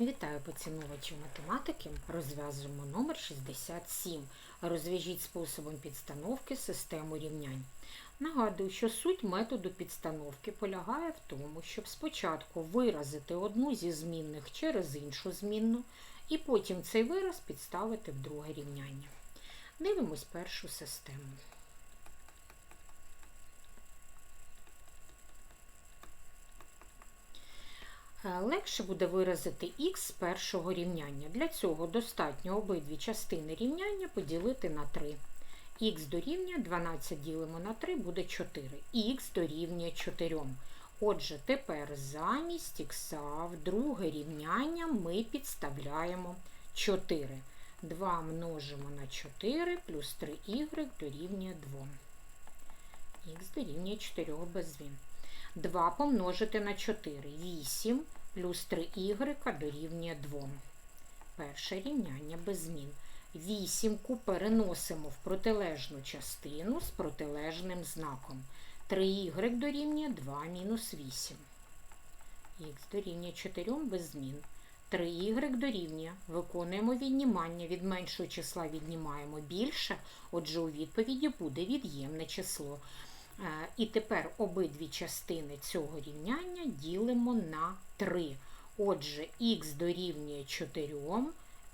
Вітаю поціновувачів математики. Розв'яжемо номер 67. Розв'яжіть способом підстановки систему рівнянь. Нагадую, що суть методу підстановки полягає в тому, щоб спочатку виразити одну зі змінних через іншу змінну, і потім цей вираз підставити в друге рівняння. Дивимось першу систему. Легше буде виразити х з першого рівняння. Для цього достатньо обидві частини рівняння поділити на 3. х дорівнює 12 ділимо на 3 буде 4. х дорівнює 4. Отже, тепер замість х в друге рівняння ми підставляємо 4. 2 множимо на 4 плюс 3y дорівнює 2. х дорівнює 4 без змін. 2 помножити на 4 8 плюс 3y дорівнює 2. Перше рівняння без змін. Вісімку переносимо в протилежну частину з протилежним знаком. 3y дорівнює 2 мінус 8. Х дорівнює 4 без змін. 3y дорівнює. Виконуємо віднімання. Від меншого числа віднімаємо більше, отже, у відповіді буде від'ємне число. Е, І тепер обидві частини цього рівняння ділимо на 3. Отже, х дорівнює 4,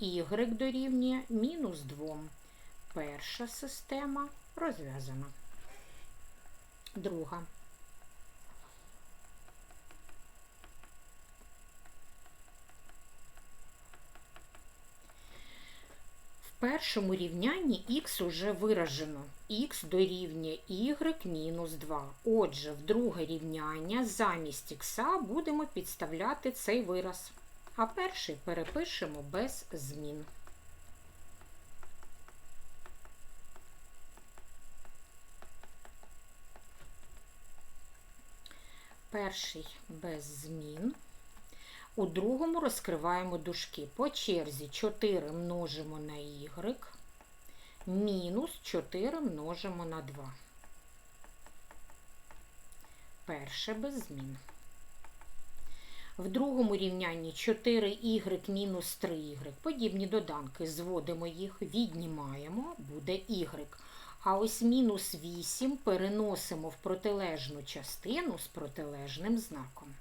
y дорівнює мінус 2. Перша система розв'язана. Друга. Першому рівнянні х уже виражено. х дорівнює y мінус 2. Отже, в друге рівняння замість х будемо підставляти цей вираз. А перший перепишемо без змін. Перший без змін. У другому розкриваємо дужки. По черзі 4 множимо на y, мінус 4 множимо на 2. Перше без змін. В другому рівнянні 4y мінус 3y. Подібні доданки. Зводимо їх, віднімаємо, буде y. А ось мінус 8 переносимо в протилежну частину з протилежним знаком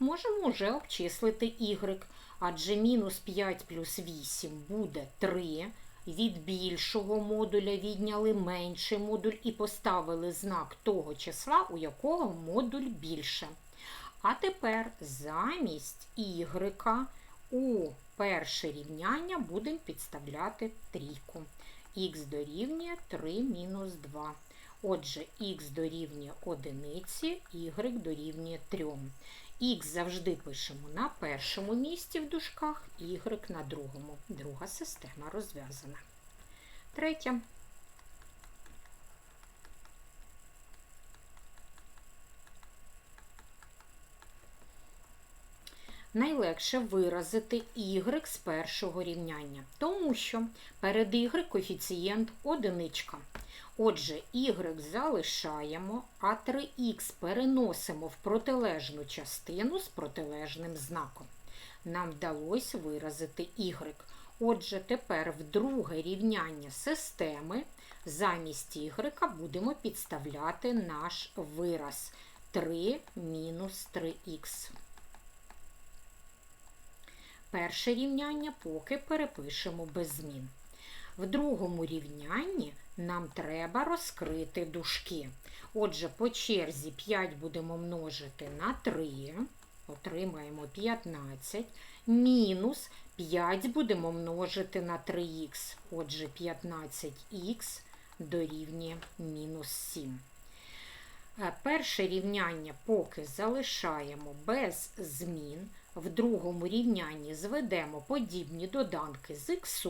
можемо вже обчислити y, адже мінус 5 плюс 8 буде 3. Від більшого модуля відняли менший модуль і поставили знак того числа, у якого модуль більше. А тепер замість y у перше рівняння будемо підставляти трійку. х дорівнює 3 мінус 2. Отже, х дорівнює 1, y дорівнює 3. Х завжди пишемо на першому місці в дужках, y на другому. Друга система розв'язана. Третя. Найлегше виразити y з першого рівняння, тому що перед y коефіцієнт одиничка. Отже, y залишаємо, а 3х переносимо в протилежну частину з протилежним знаком. Нам вдалося виразити y. Отже, тепер в друге рівняння системи замість y будемо підставляти наш вираз 3 мінус 3х. Перше рівняння поки перепишемо без змін. В другому рівнянні нам треба розкрити дужки. Отже, по черзі 5 будемо множити на 3, отримаємо 15, мінус 5 будемо множити на 3х. Отже, 15х дорівнює мінус 7. Е, перше рівняння поки залишаємо без змін. В другому рівнянні зведемо подібні доданки з х.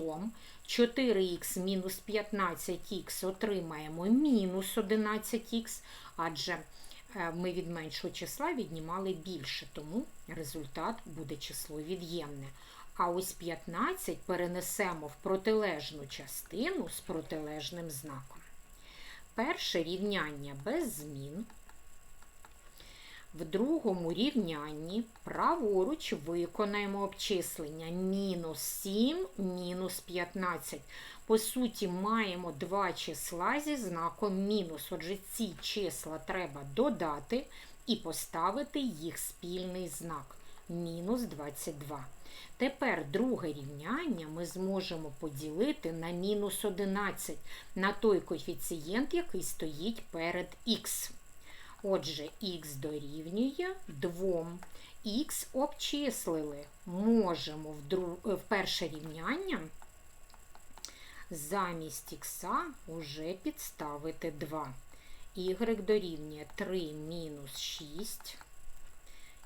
4х мінус 15х отримаємо мінус 11х, адже е, ми від меншого числа віднімали більше, тому результат буде число від'ємне. А ось 15 перенесемо в протилежну частину з протилежним знаком. Перше рівняння без змін. В другому рівнянні праворуч виконаємо обчислення мінус 7, мінус 15. По суті, маємо два числа зі знаком мінус. Отже, ці числа треба додати і поставити їх спільний знак мінус 22. Тепер друге рівняння ми зможемо поділити на мінус 11 на той коефіцієнт, який стоїть перед х. Отже, х дорівнює 2. Х обчислили. Можемо в, дру... в перше рівняння замість х уже підставити 2. y дорівнює 3 мінус 6.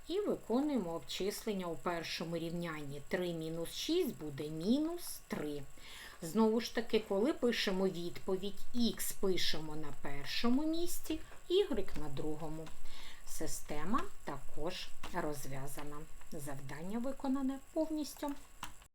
І виконуємо обчислення у першому рівнянні. 3 мінус 6 буде мінус 3. Знову ж таки, коли пишемо відповідь, х пишемо на першому місці, y на другому. Система також розв'язана. Завдання виконане повністю.